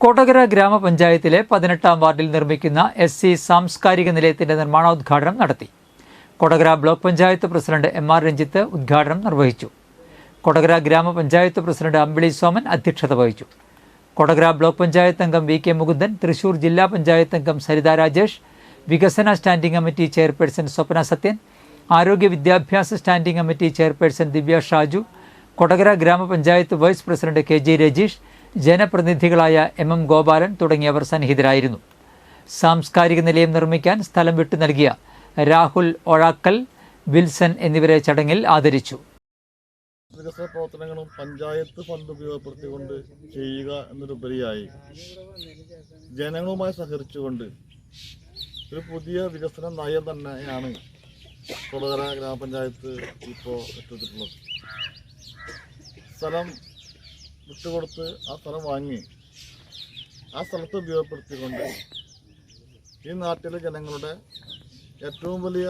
കൊടകര ഗ്രാമപഞ്ചായത്തിലെ പതിനെട്ടാം വാർഡിൽ നിർമ്മിക്കുന്ന എസ് സി സാംസ്കാരിക നിലയത്തിന്റെ നിർമ്മാണോദ്ഘാടനം നടത്തി. Kodakara block panchayat president M R Ranjith ഉദ്ഘാടനം നിർവഹിച്ചു. കോടകര ഗ്രാമപഞ്ചായത്ത് പ്രസിഡന്റ് അമ്പിളി സോമൻ അധ്യക്ഷത വഹിച്ചു. കോടകര ബ്ലോക്ക് പഞ്ചായത്ത് അംഗം വി കെ മുകുന്ദൻ തൃശൂർ ജില്ലാ പഞ്ചായത്ത് അംഗം സരിത രാജേഷ് വികസന standing committee chairperson Swapna Sathyan ആരോഗ്യ വിദ്യാഭ്യാസ standing committee chairperson Divya Shaju Kodakara ഗ്രാമപഞ്ചായത്ത് vice president K G Rajeesh ജനപ്രതിനിധികളായ M M Gopalan തുടങ്ങിയവർ സന്നിഹിതരായിരുന്നു. സാംസ്കാരിക നിലയം നിർമ്മിക്കാൻ സ്ഥലം വിട്ടു നൽകിയ രാഹുൽ ഒഴാക്കൽ വിൽസൺ എന്നിവരെ ചടങ്ങിൽ ആദരിച്ചു. വികസന പ്രവർത്തനങ്ങളും പഞ്ചായത്ത് ഫണ്ട് ഉപയോഗപ്പെടുത്തിക്കൊണ്ട് ചെയ്യുക എന്നൊരുപരിയായി ജനങ്ങളുമായി സഹകരിച്ചുകൊണ്ട് ഒരു പുതിയ വികസന നയം തന്നെയാണ് കൊടകര ഗ്രാമപഞ്ചായത്ത് ഇപ്പോൾ എത്തിയിട്ടുള്ളത് സ്ഥലം വിട്ടുകൊടുത്ത് ആ സ്ഥലം വാങ്ങി ആ സ്ഥലത്ത് ഉപയോഗപ്പെടുത്തിക്കൊണ്ട് ഈ നാട്ടിലെ ജനങ്ങളുടെ ഏറ്റവും വലിയ